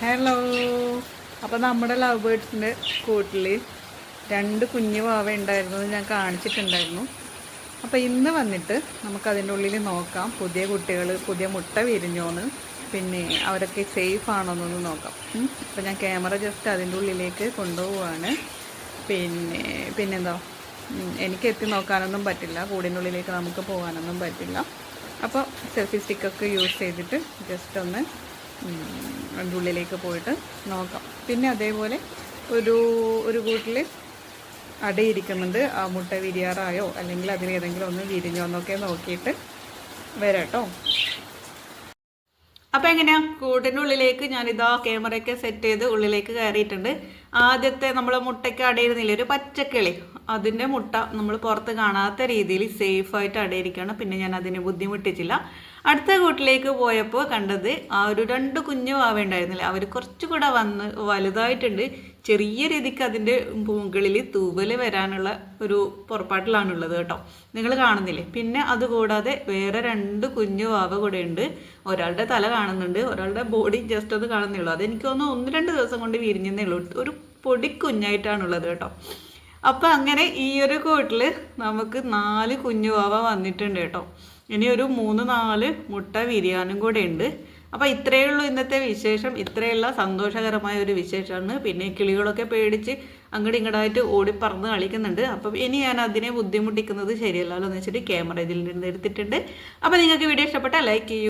Hello അപ്പോൾ നമ്മുടെ love ബേഡ്സിന്റെ കൂട്ടിൽ രണ്ട് കുഞ്ഞു വാവ ഉണ്ടായിരുന്നത് ഞാൻ കാണിച്ചിട്ടുണ്ടായിരുന്നു. അപ്പോൾ ഇന്ന് വന്നിട്ട് നമുക്കതിന്റെ ഉള്ളിൽ നോക്കാം. പുതിയ കുട്ടികൾ പുതിയ മുട്ട വിരിഞ്ഞോന്ന് പിന്നെ അവരൊക്കെ സേഫ് ആണോ എന്നൊന്ന് നോക്കാം. അപ്പോൾ ഞാൻ ക്യാമറ ജസ്റ്റ് അതിന്റെ ഉള്ളിലേക്ക് കൊണ്ടുപോവാണ്. പിന്നെ പിന്നെന്തോ? എനിക്ക് എത്തി നോക്കാനൊന്നും പറ്റില്ല. കൂടിന്റെ ഉള്ളിലേക്ക് നമുക്ക് പോകാനൊന്നും പറ്റില്ല. അപ്പോൾ സെൽഫി സ്റ്റിക്കൊക്കെ യൂസ് ചെയ്തിട്ട് ജസ്റ്റ് ഒന്ന് ഉള്ളിലേക്ക് പോയിട്ട് നോക്കാം. പിന്നെ അതേപോലെ ഒരു ഒരു കൂട്ടിൽ അടയിരിക്കുന്നുണ്ട് ആ മുട്ട വിരിയാറായോ? അല്ലെങ്കിൽ അതിന് ഏതെങ്കിലും ഒന്ന് വിരിഞ്ഞോ എന്നൊക്കെ നോക്കിയിട്ട് വരാം കേട്ടോ. അപ്പോൾ എങ്ങനെയാ? കൂട്ടിന്റെ ഉള്ളിലേക്ക് ഞാനിതാ ക്യാമറയൊക്കെ സെറ്റ് ചെയ്ത് ഉള്ളിലേക്ക് കയറിയിട്ടുണ്ട്. ആദ്യത്തെ നമ്മൾ മുട്ടയ്ക്ക് അടയിരുന്നില്ല ഒരു പച്ചക്കിളി. അതിന്റെ മുട്ട നമ്മൾ പുറത്ത് കാണാത്ത രീതിയിൽ സേഫായിട്ട് അടയിരിക്കണം. പിന്നെ ഞാൻ അതിനെ ബുദ്ധിമുട്ടിച്ചില്ല. അടുത്ത കൂട്ടിലേക്ക് പോയപ്പോൾ കണ്ടത് ആ ഒരു രണ്ട് കുഞ്ഞു വാവ ഉണ്ടായിരുന്നില്ല? അവർ കുറച്ചുകൂടെ വന്ന് വലുതായിട്ടുണ്ട്. ചെറിയ രീതിക്ക് അതിന്റെ മുകളിൽ തൂവൽ വരാനുള്ള ഒരു പുറപ്പാട്ടിലാണുള്ളത് കേട്ടോ. നിങ്ങൾ കാണുന്നില്ലേ? പിന്നെ അതുകൂടാതെ വേറെ രണ്ട് കുഞ്ഞു വാവ കൂടെ ഉണ്ട്. ഒരാളുടെ തല കാണുന്നുണ്ട്. ഒരാളുടെ ബോഡി ജസ്റ്റ് ഒന്ന് കാണുന്നേ ഉള്ളൂ. അതെനിക്ക് തോന്നുന്നു ഒന്ന് രണ്ട് ദിവസം കൊണ്ട് വിരിഞ്ഞതേ ഉള്ളൂ. ഒരു പൊടിക്കുഞ്ഞായിട്ടാണുള്ളത് കേട്ടോ. അപ്പം അങ്ങനെ ഈ ഒരു കൂട്ടിൽ നമുക്ക് നാല് കുഞ്ഞു വാവ വന്നിട്ടുണ്ട് കേട്ടോ. ഇനി ഒരു മൂന്ന് നാല് മുട്ട വിരിയാനും കൂടെ ഉണ്ട്. അപ്പോൾ ഇത്രയേ ഉള്ളൂ ഇന്നത്തെ വിശേഷം. ഇത്രയുള്ള സന്തോഷകരമായ ഒരു വിശേഷമാണ്. പിന്നെ കിളികളൊക്കെ പേടിച്ച് അങ്ങോട്ട് ഇങ്ങോട്ടായിട്ട് ഓടിപ്പറന്ന് കളിക്കുന്നുണ്ട്. അപ്പം ഇനി ഞാൻ അതിനെ ബുദ്ധിമുട്ടിക്കുന്നത് ശരിയല്ലല്ലോ എന്ന് വെച്ചിട്ട് ക്യാമറ ഇതിൽ നിന്ന് എടുത്തിട്ടുണ്ട്. അപ്പോൾ നിങ്ങൾക്ക് വീഡിയോ ഇഷ്ടപ്പെട്ടാൽ ലൈക്ക് ചെയ്യൂ.